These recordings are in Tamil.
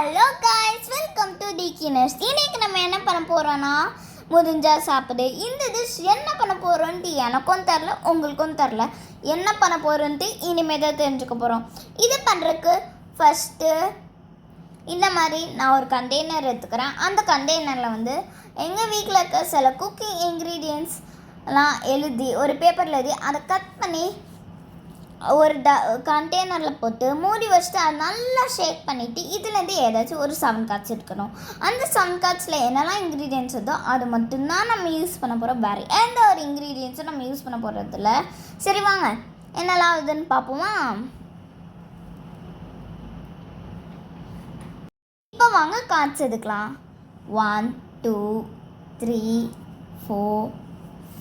ஹலோ காய்ஸ் வெல்கம் டு டி கினர்ஸ் இன்னைக்கு நம்ம என்ன பண்ண போகிறோன்னா முதிஞ்சா சாப்பிடு. இந்த டிஷ் என்ன பண்ண போகிறோன்ட்டு எனக்கும் தெரில உங்களுக்கும் தெரில என்ன பண்ண போகிறோன்ட்டு இனிமேல் தான் தெரிஞ்சுக்க போகிறோம் இது பண்ணுறதுக்கு ஃபஸ்ட்டு இந்த மாதிரி நான் ஒரு கண்டெய்னர் எடுத்துக்கிறேன். அந்த கண்டெய்னரில் வந்து எங்கள் வீட்டில் இருக்க சில குக்கிங் இன்க்ரீடியன்ஸ்லாம் எழுதி ஒரு பேப்பரில் எழுதி அதை கட் பண்ணி ஒரு ட கண்டெய்னரில் போட்டு மூடி வச்சுட்டு அதை நல்லா ஷேக் பண்ணிவிட்டு இதுலேருந்து ஏதாச்சும் ஒரு செவன் கார்ட்ஸ் எடுக்கணும். அந்த செவன் கார்ட்ஸில் என்னெல்லாம் இன்க்ரீடியன்ஸ் இருந்தோ அது மட்டும்தான் நம்ம யூஸ் பண்ண போகிறோம் வேறு எந்த ஒரு இன்க்ரீடியன்ஸும் நம்ம யூஸ் பண்ண போகிறதில்ல சரி வாங்க என்னெல்லாம் இதுன்னு பார்ப்போமா? இப்போ வாங்க கார்ட்ஸ் எடுக்கலாம். One two three four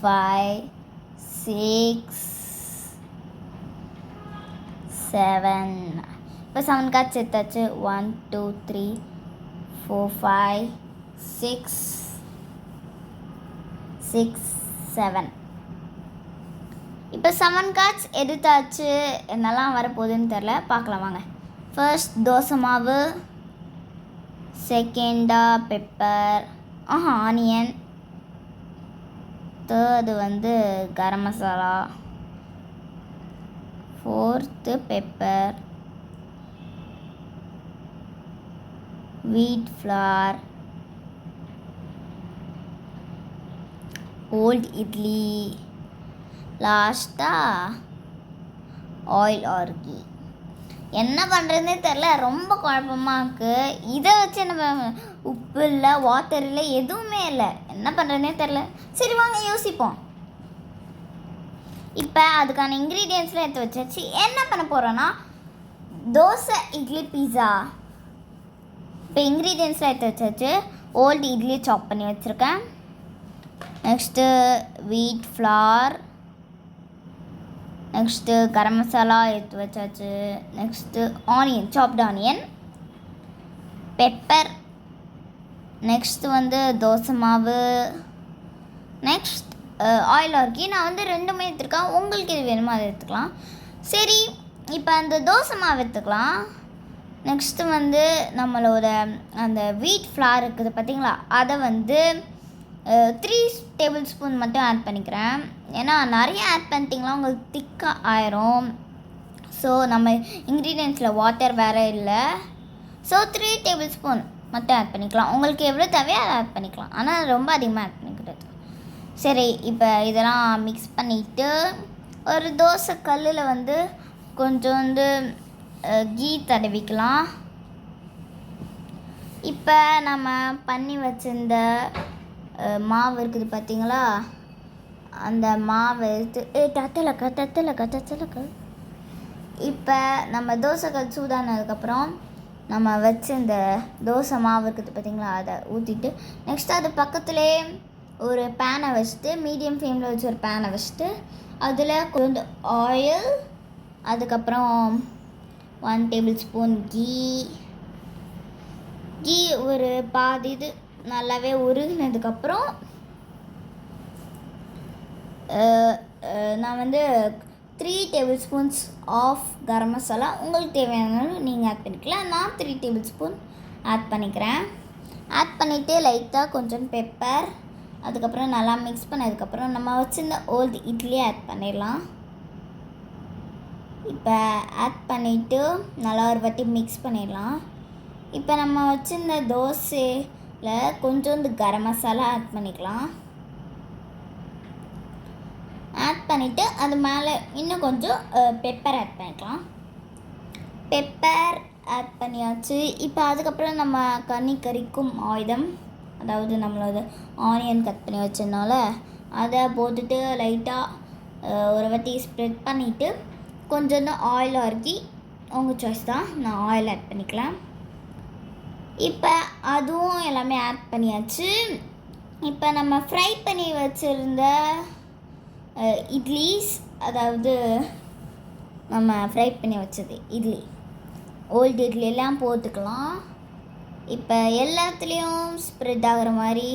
five six seven இப்போ செவன் கார்ட்ஸ் எடுத்தாச்சு one two three four five six six seven இப்போ செவன் கார்ட்ஸ் எடுத்தாச்சு. என்னெல்லாம் வரப்போகுதுன்னு தெரில பார்க்கலாம் வாங்க. ஃபர்ஸ்ட் தோசை மாவு. செகண்டா பெப்பர் ஆஹா ஆனியன் தேர்டு வந்து garam masala. Fourth pepper wheat flour old idli லாஸ்ட்டாக ஆயில் ஆர்கி என்ன பண்ணுறதுனே தெரில ரொம்ப குழப்பமாக இருக்குது இதை வச்சு நம்ம உப்பு இல்லை வாட்டர் இல்லை எதுவுமே இல்லை. என்ன பண்ணுறதுனே தெரில சரி வாங்க யோசிப்போம். இப்போ அதுக்கான இன்க்ரீடியன்ஸ்லாம் எடுத்து வச்சாச்சு. என்ன பண்ண போகிறோன்னா தோசை இட்லி பீஸா இப்போ இன்க்ரீடியன்ஸ்லாம் எடுத்து வச்சாச்சு. ஓல்டு இட்லி சாப் பண்ணி வச்சுருக்கேன். நெக்ஸ்ட்டு வீட் ஃப்ளார் நெக்ஸ்ட்டு கரம் மசாலா எடுத்து வச்சாச்சு. Next onion chopped onion pepper next வந்து தோசை மாவு. நெக்ஸ்ட் ஆயில் ஆர்கி நான் வந்து ரெண்டுமே எடுத்துருக்கேன். உங்களுக்கு எது வேணுமோ அதை எடுத்துக்கலாம். சரி இப்போ அந்த தோசை மாவு எடுத்துக்கலாம். நெக்ஸ்ட்டு வந்து நம்மளோட அந்த வீட் ஃப்ளார் இருக்குது பார்த்தீங்களா அதை வந்து த்ரீ டேபிள் ஸ்பூன் மட்டும் ஆட் பண்ணிக்கிறேன். ஏன்னா நிறைய ஆட் பண்ணிட்டீங்களா உங்களுக்கு திக்காக ஆயிரும். ஸோ நம்ம இன்க்ரீடியன்ஸில் வாட்டர் வேறு இல்லை. ஸோ த்ரீ டேபிள் ஸ்பூன் மட்டும் ஆட் பண்ணிக்கலாம். உங்களுக்கு எவ்வளோ தேவையோ அதை ஆட் பண்ணிக்கலாம். ஆனால் ரொம்ப அதிகமாக ஆட் பண்ணிக்கிறது சரி இப்போ இதெல்லாம் மிக்ஸ் பண்ணிவிட்டு ஒரு தோசை கல்லில் வந்து கொஞ்சம் வந்து கீ தடவிக்கலாம். இப்போ நம்ம பண்ணி வச்சிருந்த மாவு இருக்குது பார்த்தீங்களா அந்த மாவு எடுத்து ஏ தத்தலக்கா தத்தலக்கா தத்தலக்கா இப்போ நம்ம தோசைக்கல் சூடானதுக்கப்புறம் நம்ம வச்ச இந்த தோசை மாவு இருக்குது பார்த்தீங்களா அதை ஊற்றிட்டு நெக்ஸ்ட் அது பக்கத்துலேயே ஒரு பேனை வச்சுட்டு மீடியம் ஃப்ளேமில் வச்சு ஒரு பேனை வச்சுட்டு அதில் கொஞ்சம் ஆயில் அதுக்கப்புறம் one tablespoon key key ஒரு பாதி இது நல்லாவே உருகினதுக்கப்புறம் நான் வந்து three tablespoons of garam masala உங்களுக்கு தேவையானாலும் நீங்கள் ஆட் பண்ணிக்கலாம். நான் த்ரீ டேபிள் ஸ்பூன் ஆட் பண்ணிக்கிறேன் ஆட் பண்ணிவிட்டு லைட்டாக கொஞ்சம் பெப்பர் அதுக்கப்புறம் நல்லா மிக்ஸ் பண்ணதுக்கப்புறம் நம்ம வச்சுருந்த ஓல்டு இட்லியை ஆட் பண்ணிடலாம். இப்போ ஆட் பண்ணிவிட்டு நல்லா ஒரு வாட்டி மிக்ஸ் பண்ணிடலாம். இப்போ நம்ம வச்சுருந்த தோசையில் கொஞ்சோண்டு கரம் மசாலா ஆட் பண்ணிக்கலாம். ஆட் பண்ணிவிட்டு அது மேலே இன்னும் கொஞ்சம் பெப்பர் ஆட் பண்ணிக்கலாம். பெப்பர் ஆட் பண்ணியாச்சு. இப்போ அதுக்கப்புறம் நம்ம கனி கறிக்கும் ஆயுதம். அதாவது நம்மளோட ஆனியன் கட் பண்ணி வச்சதுனால அதை போட்டுட்டு லைட்டாக ஒரு வாட்டி ஸ்ப்ரெட் பண்ணிவிட்டு கொஞ்சோண்டு ஆயில் இறக்கி உங்கள் சாய்ஸ் தான். நான் ஆயில் ஆட் பண்ணிக்கலாம். இப்போ அதுவும் எல்லாமே ஆட் பண்ணியாச்சு. இப்போ நம்ம ஃப்ரை பண்ணி வச்சுருந்த இட்லிஸ் அதாவது நம்ம ஃப்ரை பண்ணி வச்சது இட்லி. ஓல்டு இட்லி எல்லாம் போட்டுக்கலாம். இப்போ எல்லாத்துலேயும் ஸ்ப்ரெட் ஆகிற மாதிரி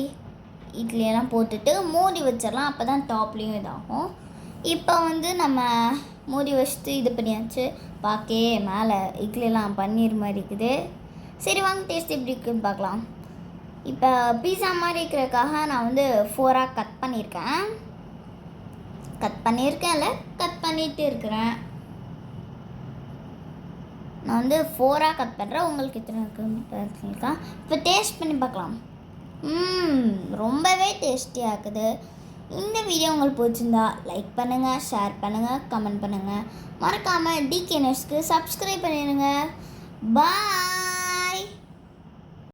இட்லியெல்லாம் போட்டுட்டு மூடி வச்சிடலாம். அப்போ தான் டாப்லேயும் இதாகும். இப்போ வந்து நம்ம மூடி வச்சுட்டு இது பண்ணியாச்சு. பார்க்கே மேலே இட்லிலாம் பன்னீர் மாதிரி இருக்குது. சரி வாங்க டேஸ்ட் எப்படி இருக்குன்னு பார்க்கலாம் இப்போ பீஸா மாதிரி இருக்கிறதுக்காக நான் வந்து ஃபோராக கட் பண்ணியிருக்கேன். கட் பண்ணியிருக்கேன்ல கட் பண்ணிகிட்டு இருக்கிறேன். நான் வந்து ஃபோராக கட் பண்ணுறேன் உங்களுக்கு எத்தனை இருக்குன்னு இப்போ டேஸ்ட் பண்ணி பார்க்கலாம். ம் ரொம்பவே டேஸ்டியாக இருக்குது. இந்த வீடியோ உங்களுக்கு பிடிச்சிருந்தா லைக் பண்ணுங்கள் ஷேர் பண்ணுங்கள் கமெண்ட் பண்ணுங்கள் மறக்காமல் டிகே நியூஸ்க்கு சப்ஸ்கிரைப் பண்ணிடுங்க. பாய்